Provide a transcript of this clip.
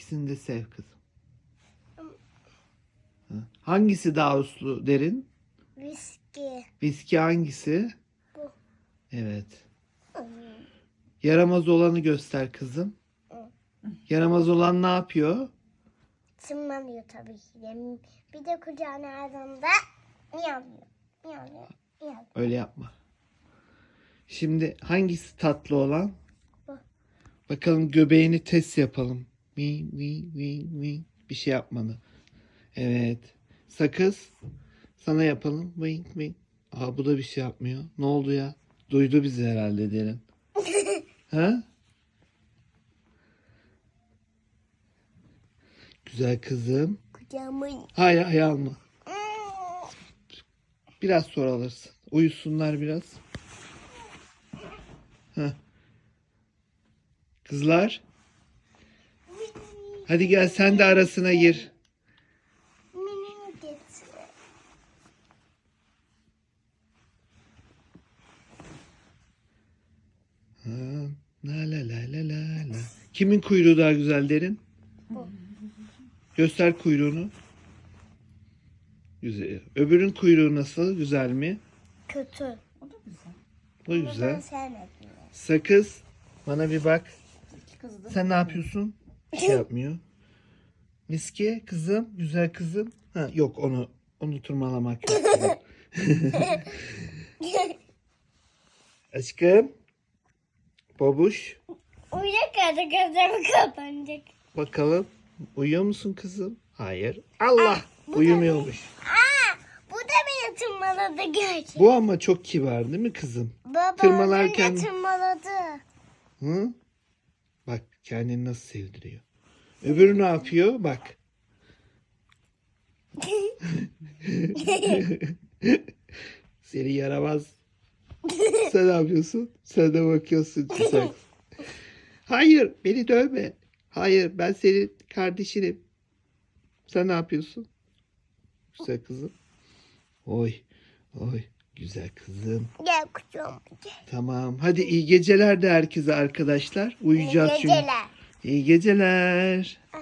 İkisini de sev kızım. Ha, Hangisi daha uslu derin? Viski. Viski hangisi? Bu. Evet. Yaramaz olanı göster kızım. Yaramaz olan ne yapıyor? Tırmanıyor tabii ki de. Bir de kucağına aldığında miyavlıyor. Miyavlıyor. Miyavlıyor. Öyle yapma. Şimdi hangisi tatlı olan? Bu. Bakalım göbeğini test yapalım. Mi mi mi mi. Bir şey yapmadı. Evet. Sakız. Sana yapalım. Wink wink. Aa bu da bir şey yapmıyor. Ne oldu ya? Duydu bizi herhalde derin. ha? Güzel kızım. Kucağıma Hayır hayır alma. Biraz sonra alırsın. Uyusunlar biraz. Heh. Kızlar. Hadi gel sen de arasına gir. Getir. Ha, la la la la la la. Kimin kuyruğu daha güzel derin? Bu. Göster kuyruğunu. Güzel. Öbürün kuyruğu nasıl? Güzel mi? Kötü. O da güzel. Bu Ben güzel. sevmedim. Sakız. Bana bir bak. Sen ne yapıyorsun? Bir şey yapmıyor. Miski kızım, güzel kızım. Ha yok onu onu tırmalamak yok. Aşkım. Babuş. Uyuyor kadar gözlerimi kapanacak. Bakalım. Uyuyor musun kızım? Hayır. Allah. Uyumuyormuş. Aa, bu da beni tırmaladı gerçek. Bu ama çok kibar değil mi kızım? Baba Tırmalarken- tırmaladı. Hı? Bak kendini nasıl sevdiriyor. Öbürü ne yapıyor? Bak. Seni yaramaz. Sen ne yapıyorsun? Sen de bakıyorsun güzel. Hayır beni dövme. Hayır ben senin kardeşinim. Sen ne yapıyorsun? Güzel kızım. Oy. Oy. Güzel kızım. Gel gel. Tamam. Hadi iyi geceler de herkese arkadaşlar. Uyuyacağız İyi çünkü. İyi geceler. Ah.